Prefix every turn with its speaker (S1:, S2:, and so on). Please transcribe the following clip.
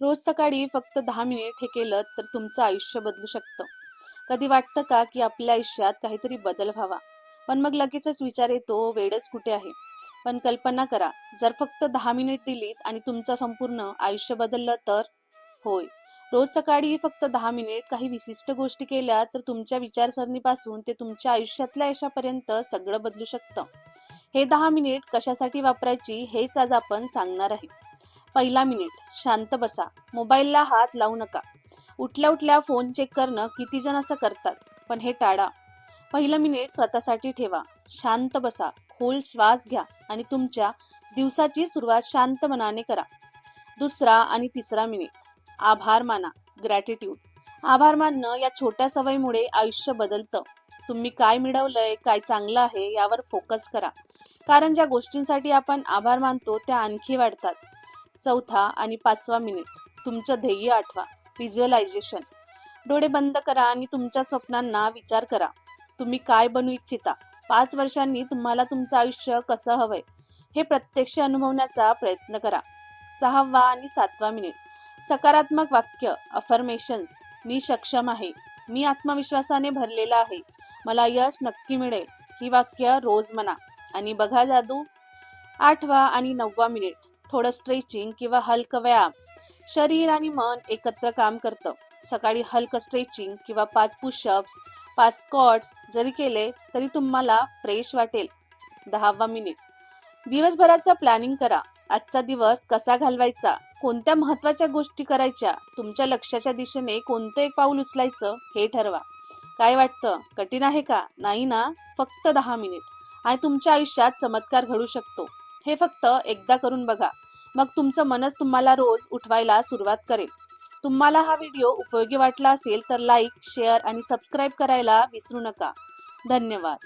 S1: रोज सकाळी फक्त दहा मिनिट हे केलं तर तुमचं आयुष्य बदलू शकतं. कधी वाटतं का की आपल्या आयुष्यात काहीतरी बदल व्हावा? पण मग लगेचच विचार येतो वेळच कुठे आहे? पण कल्पना करा जर फक्त दहा मिनिट दिलीत आणि तुमचं संपूर्ण आयुष्य बदललं तर? होय. रोज सकाळी फक्त दहा मिनिट काही विशिष्ट गोष्टी केल्या तर तुमच्या विचारसरणीपासून ते तुमच्या आयुष्यातल्या यशापर्यंत सगळं बदलू शकतं. हे दहा मिनिट कशासाठी वापरायची हेच आज आपण सांगणार आहे. पहिला मिनिट. शांत बसा. मोबाईलला हात लावू नका. उठल्या उठल्या फोन चेक करणं किती जण असं करतात पण हे टाळा. पहिलं मिनिट स्वतःसाठी ठेवा. शांत बसा. खोल श्वास घ्या आणि तुमच्या दिवसाची सुरुवात शांत मनाने करा. दुसरा आणि तिसरा मिनिट. आभार माना. ग्रॅटिट्यूड आभार मानणं या छोट्या सवयीमुळे आयुष्य बदलतं. तुम्ही काय मिळवलंय काय चांगलं आहे यावर फोकस करा. कारण ज्या गोष्टींसाठी आपण आभार मानतो त्या आणखी वाढतात. चौथा आणि पाचवा मिनिट तुमचं ध्येय आठवा. व्हिज्युअलायझेशन डोळे बंद करा आणि तुमच्या स्वप्नांना विचार करा. तुम्ही काय बनू इच्छिता? पाच वर्षांनी तुम्हाला तुमचं आयुष्य कसं हवंय? हे प्रत्यक्ष अनुभवण्याचा प्रयत्न करा. सहावा आणि सातवा मिनिट सकारात्मक वाक्य अफर्मेशन्स मी सक्षम आहे. मी आत्मविश्वासाने भरलेला आहे. मला यश नक्की मिळेल. ही वाक्य रोज म्हणा. आणि बघा जादू. आठवा आणि नववा मिनिट थोडं स्ट्रेचिंग किंवा हलकं व्यायाम. शरीर आणि मन एकत्र काम करतं. सकाळी हलकं स्ट्रेचिंग किंवा पाच पुशअप्स पाच स्कॉट्स जरी केले तरी तुम्हाला फ्रेश वाटेल. दहावा मिनिट दिवसभराचं प्लॅनिंग करा. आजचा दिवस कसा घालवायचा? कोणत्या महत्त्वाच्या गोष्टी करायच्या? तुमच्या लक्ष्याच्या दिशेने कोणतं एक पाऊल उचलायचं हे ठरवा. काय वाटतं? कठीण आहे का? नाही ना? फक्त दहा मिनिट आणि तुमच्या आयुष्यात चमत्कार घडू शकतो. हे फक्त एकदा करून बघा. मग तुमचं मनच तुम्हाला रोज उठवायला सुरुवात करेल. तुम्हाला हा व्हिडिओ उपयोगी वाटला असेल तर लाईक शेअर आणि सबस्क्राईब करायला विसरू नका. धन्यवाद.